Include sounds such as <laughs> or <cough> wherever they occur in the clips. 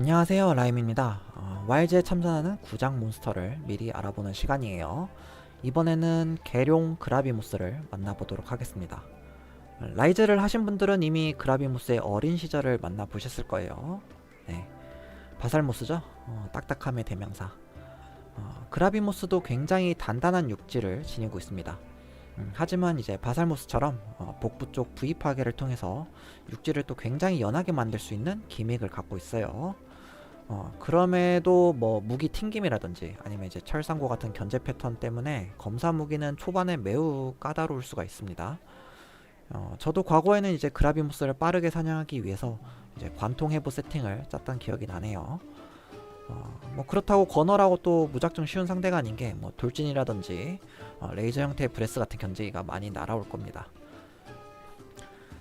안녕하세요 라임입니다. 어, 와일즈에 참전하는 구장 몬스터를 미리 알아보는 시간이에요. 이번에는 계룡 그라비무스를 만나보도록 하겠습니다. 라이즈를 하신 분들은 이미 그라비무스의 어린 시절을 만나보셨을 거예요. 네, 바살모스죠? 어, 딱딱함의 대명사. 어, 그라비무스도 굉장히 단단한 육지를 지니고 있습니다. 음, 하지만 이제 바살모스처럼 어, 복부 쪽 부위 파괴를 통해서 육지를 또 굉장히 연하게 만들 수 있는 기믹을 갖고 있어요. 어, 그럼에도 뭐 무기 튕김이라든지 아니면 이제 철상고 같은 견제 패턴 때문에 검사 무기는 초반에 매우 까다로울 수가 있습니다. 어, 저도 과거에는 이제 그라비무스를 빠르게 사냥하기 위해서 이제 관통 해부 세팅을 짰던 기억이 나네요. 어, 뭐 그렇다고 건어라고 또 무작정 쉬운 상대가 아닌 게 뭐 돌진이라든지 어, 레이저 형태의 브레스 같은 견제기가 많이 날아올 겁니다.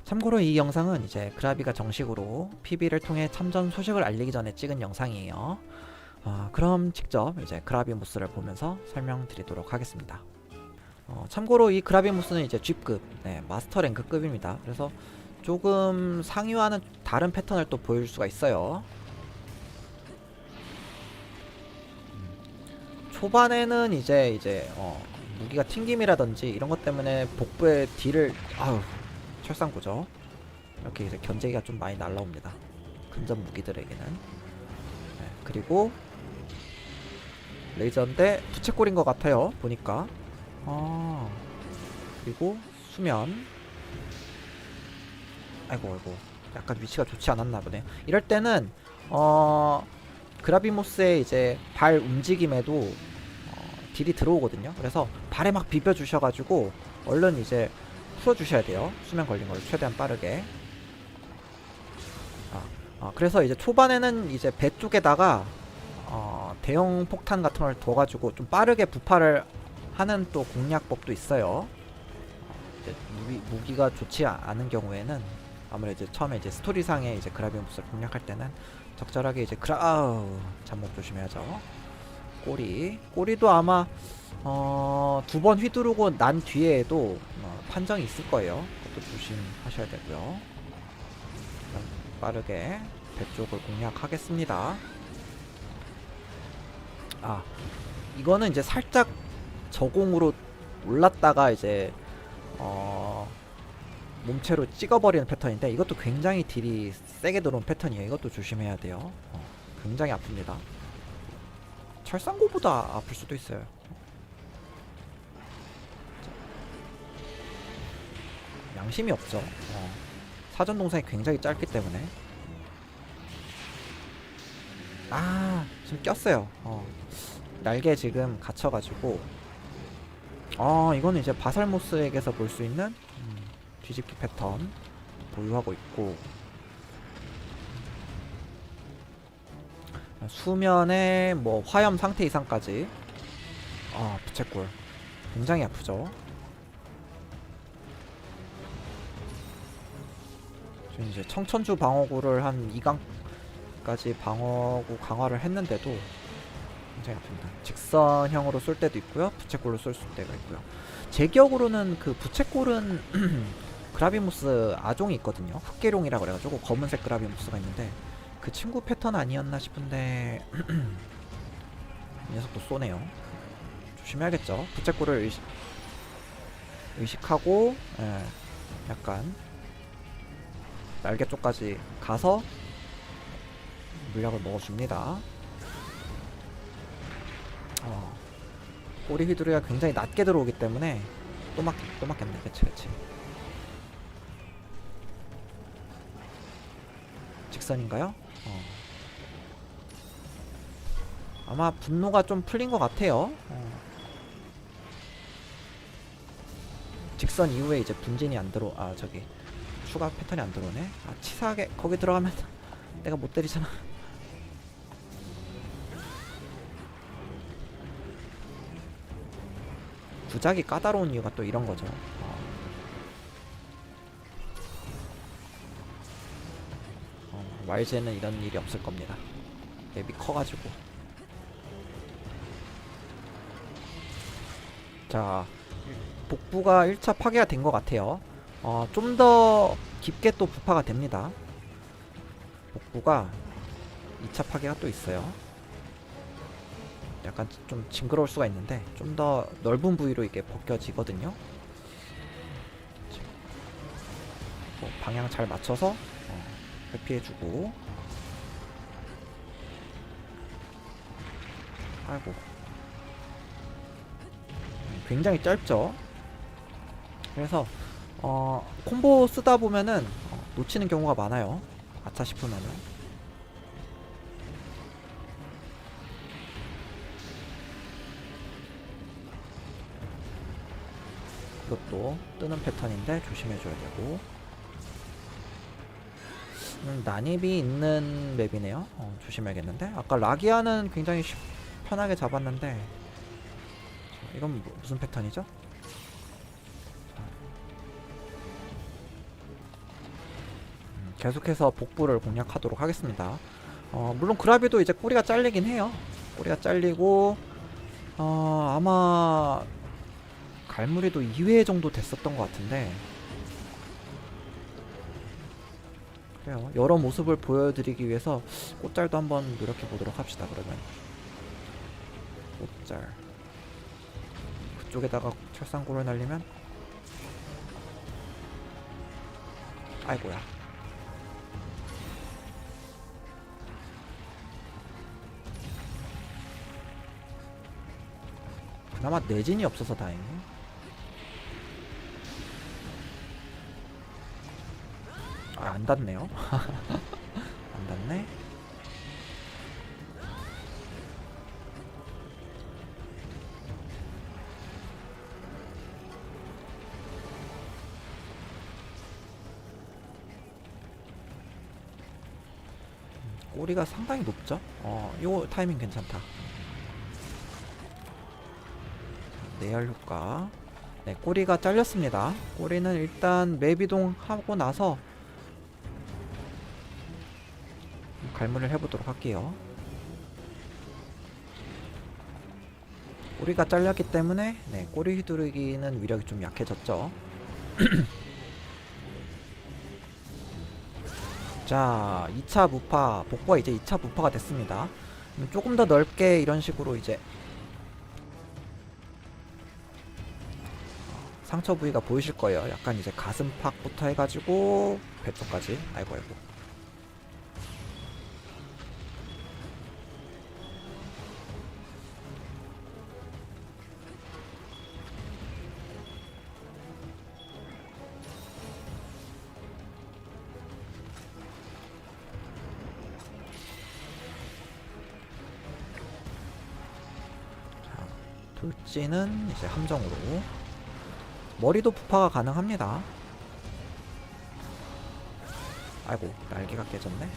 참고로 이 영상은 이제 그라비가 정식으로 PB를 통해 참전 소식을 알리기 전에 찍은 영상이에요. 어, 그럼 직접 이제 그라비무스를 보면서 설명드리도록 하겠습니다. 어, 참고로 이 그라비무스는 이제 G급, 네, 마스터 랭크급입니다. 그래서 조금 상위와는 다른 패턴을 또 보여줄 수가 있어요. 음, 초반에는 이제 이제 어, 무기가 튕김이라든지 이런 것 때문에 복부에 딜을 아우 철상구죠. 이렇게 이제 견제기가 좀 많이 날라옵니다. 근접 무기들에게는. 네, 그리고 레이저인데 부채꼴인 것 같아요. 보니까. 아 그리고 수면. 아이고 아이고. 약간 위치가 좋지 않았나 보네. 이럴 때는 어 그라비모스의 이제 발 움직임에도 어, 딜이 들어오거든요. 그래서 발에 막 비벼 주셔가지고 얼른 이제 풀어주셔야 돼요. 수면 걸린 걸 최대한 빠르게. 아, 아, 그래서 이제 초반에는 이제 배 쪽에다가 어, 대형 폭탄 같은 걸 둬가지고 좀 빠르게 부파를 하는 또 공략법도 있어요. 무기, 무기가 좋지 아- 않은 경우에는 아무래도 이제 처음에 이제 스토리상에 이제 그라비우스를 공략할 때는 적절하게 이제 그라 잠못 조심해야죠. 꼬리 꼬리도 아마 어, 두 번 휘두르고 난 뒤에도 어, 판정이 있을 거예요. 그것도 조심하셔야 되고요. 빠르게 배 쪽을 공략하겠습니다. 아, 이거는 이제 살짝 저공으로 올랐다가 이제 어, 몸체로 찍어버리는 패턴인데 이것도 굉장히 딜이 세게 들어온 패턴이에요. 이것도 조심해야 돼요. 어, 굉장히 아픕니다. 철상고보다 아플 수도 있어요. 양심이 없죠. 어. 사전 동상이 굉장히 짧기 때문에. 아, 지금 꼈어요. 어. 날개 지금 갇혀가지고. 어, 이거는 이제 바살모스에게서 볼 수 있는 음, 뒤집기 패턴 보유하고 있고. 수면에 뭐 화염 상태 이상까지. 아, 부채꼴. 굉장히 아프죠. 지금 이제 청천주 방어구를 한 2강까지 방어구 강화를 했는데도 굉장히 아픕니다. 직선형으로 쏠 때도 있고요. 부채꼴로 쏠 때가 있고요. 제 기억으로는 그 부채꼴은 <clears throat> 그라비무스 아종이 있거든요. 흑계룡이라 그래가지고 검은색 그라비무스가 있는데 그 친구 패턴 아니었나 싶은데 <clears throat> 이 녀석도 쏘네요. 조심해야겠죠. 부채꼴을 의식, 의식하고 예, 약간 날개 쪽까지 가서 물약을 먹어줍니다. 어, 꼬리 휘두르기가 굉장히 낮게 들어오기 때문에 또 맞, 또 맞겠네. 그치, 그치. 직선인가요? 아마 분노가 좀 풀린 것 같아요. 어. 직선 이후에 이제 분진이 안 들어, 아, 저기. 추가 패턴이 안 들어오네. 아 치사하게 거기 들어가면 <laughs> 내가 못 때리잖아. 구작이 까다로운 이유가 또 이런 거죠. 어. 어, YG는 이런 일이 없을 겁니다. 맵이 커가지고. 자, 복부가 1차 파괴가 된 것 같아요. 어, 좀 더 깊게 또 부파가 됩니다. 복부가 2차 파괴가 또 있어요. 약간 좀 징그러울 수가 있는데 좀 더 넓은 부위로 이게 벗겨지거든요. 뭐 방향 잘 맞춰서 어, 회피해주고 아이고 음, 굉장히 짧죠. 그래서 어, 콤보 쓰다 보면은 어, 놓치는 경우가 많아요. 아차 싶으면은. 이것도 뜨는 패턴인데 조심해줘야 되고. 음, 난입이 있는 맵이네요. 어, 조심해야겠는데. 아까 라기아는 굉장히 쉽- 편하게 잡았는데. 자, 이건 뭐- 무슨 패턴이죠? 음, 계속해서 복부를 공략하도록 하겠습니다. 어, 물론 그라비도 이제 꼬리가 잘리긴 해요. 꼬리가 잘리고 어, 아마 갈무리도 2회 정도 됐었던 것 같은데 그래요. 여러 모습을 보여드리기 위해서 꽃잘도 한번 노력해 보도록 합시다. 그러면 꽃잘 그쪽에다가 철상고를 날리면 아이고야. 그나마 내진이 없어서 다행이네. 아, 안 닿네요. <laughs> 안 닿네. 꼬리가 상당히 높죠? 어, 요 타이밍 괜찮다. 내열 효과. 네, 꼬리가 잘렸습니다. 꼬리는 일단 맵 이동하고 나서 갈무리를 해보도록 할게요. 꼬리가 잘렸기 때문에 네, 꼬리 휘두르기는 위력이 좀 약해졌죠. <clears throat> 자, 2차 무파, 복부가 이제 2차 무파가 됐습니다. 음, 조금 더 넓게 이런 식으로 이제 상처 부위가 보이실 거예요. 약간 이제 가슴팍부터 해가지고 배 쪽까지. 아이고 아이고. 돌진은 이제 함정으로. 머리도 부파가 가능합니다. 아이고 날개가 깨졌네.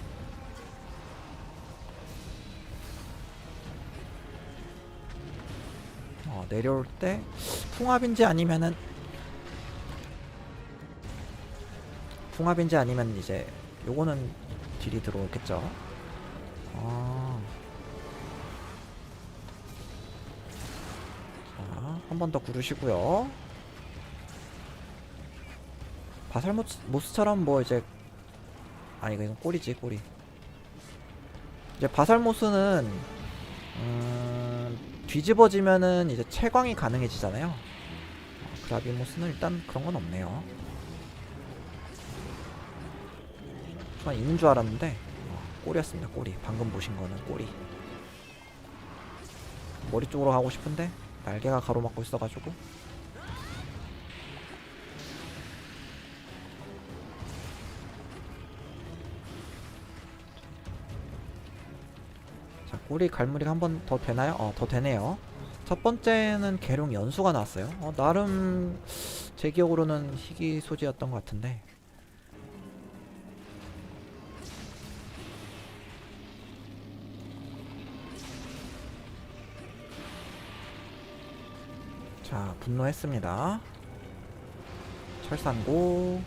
어, 내려올 때 풍압인지 아니면은 풍압인지 아니면 이제 요거는 딜이 들어오겠죠. 아. 한 번 더 구르시고요. 바살모스처럼 뭐 이제 아니 이건 꼬리지 꼬리. 이제 바살 모스는 음, 뒤집어지면은 이제 채광이 가능해지잖아요. 어, 그라비모스는 일단 그런 건 없네요. 순간 있는 줄 알았는데 어, 꼬리였습니다 꼬리. 방금 보신 거는 꼬리. 머리 쪽으로 가고 싶은데 날개가 가로막고 있어가지고 자, 꼬리 갈무리가 한 번 더 되나요? 어, 더 되네요. 첫 번째는 계룡 연수가 나왔어요. 어, 나름 제 기억으로는 희귀 소지였던 것 같은데. 자, 분노했습니다. 철산고.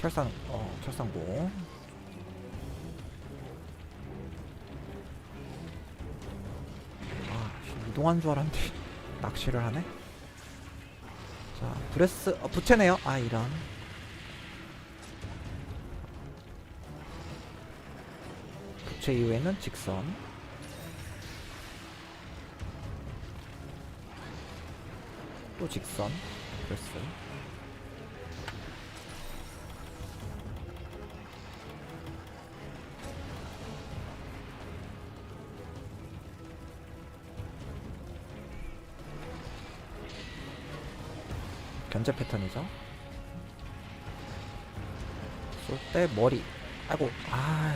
철산, 어, 철산고. 아, 씨, 이동한 줄 알았는데 <laughs> 낚시를 하네. 자, 브레스, 어, 부채네요. 아, 이런. 부채 이후에는 직선 또 직선? 플러스 견제 패턴이죠? 쏠 때 머리. 아이고 아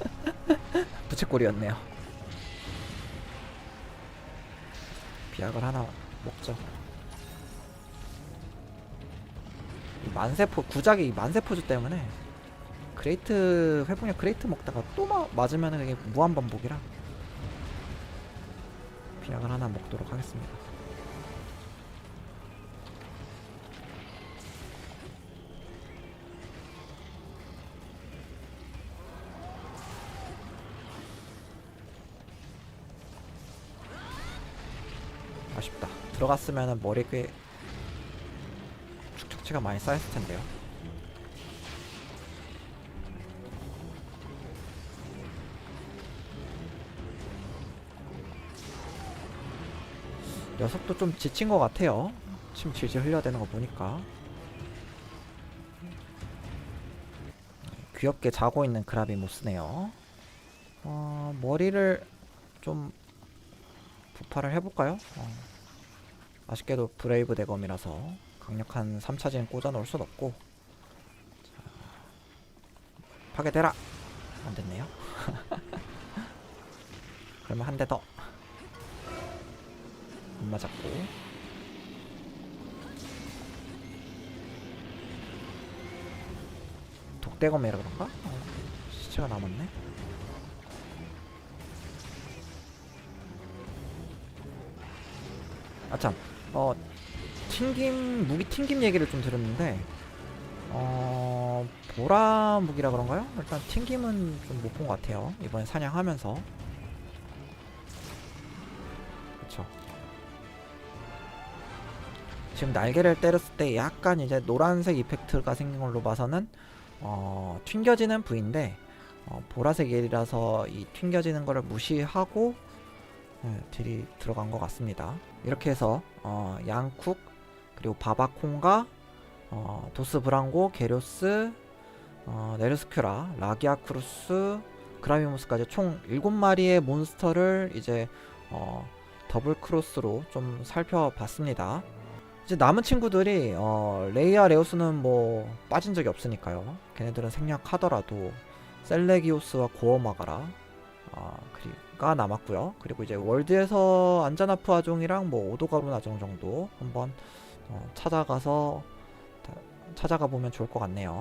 <laughs> 부채꼴이었네요. 비약을 하나 이 만세포 구작이 이 만세포즈 때문에. 그레이트 회복력 그레이트 먹다가 또 마, 맞으면 이게 무한 반복이라. 비약을 하나 먹도록 하겠습니다 들어갔으면 머리에 꽤 축축치가 많이 쌓였을 텐데요. 녀석도 좀 지친 것 같아요. 침 질질 흘려대는 거 보니까. 귀엽게 자고 있는 그라비 모스네요. 어, 머리를 좀 부파를 해볼까요? 어. 아쉽게도 브레이브 대검이라서 강력한 3차진 꽂아놓을 순 없고. 자, 파괴되라! 안 됐네요. <laughs> 그러면 한 대 더. 못 맞았고. 독대검이라 그런가? 어, 시체가 남았네. 아참 어 튕김 무기 튕김 얘기를 좀 들었는데 어 보라 무기라 그런가요? 일단 튕김은 좀 못 본 것 같아요. 이번에 사냥하면서. 그쵸. 지금 날개를 때렸을 때 약간 이제 노란색 이펙트가 생긴 걸로 봐서는 어 튕겨지는 부위인데 어, 보라색이라서 이 튕겨지는 거를 무시하고 네, 딜이 들어간 것 같습니다. 이렇게 해서 어, 양쿡 그리고 바바콩과 어, 도스 브랑고, 게료스, 어, 네르스큐라, 라기아크루스, 그라비무스까지 총 7마리의 몬스터를 이제 어, 더블 크로스로 좀 살펴봤습니다. 이제 남은 친구들이 어, 레이아 레오스는 뭐 빠진 적이 없으니까요. 걔네들은 생략하더라도 셀레기오스와 고어마가라 아, 그리 가 남았고요. 그리고 이제 월드에서 안자나프 아종이랑 뭐 오도가루 아종 정도 한번 어, 찾아가서 다- 찾아가 보면 좋을 것 같네요.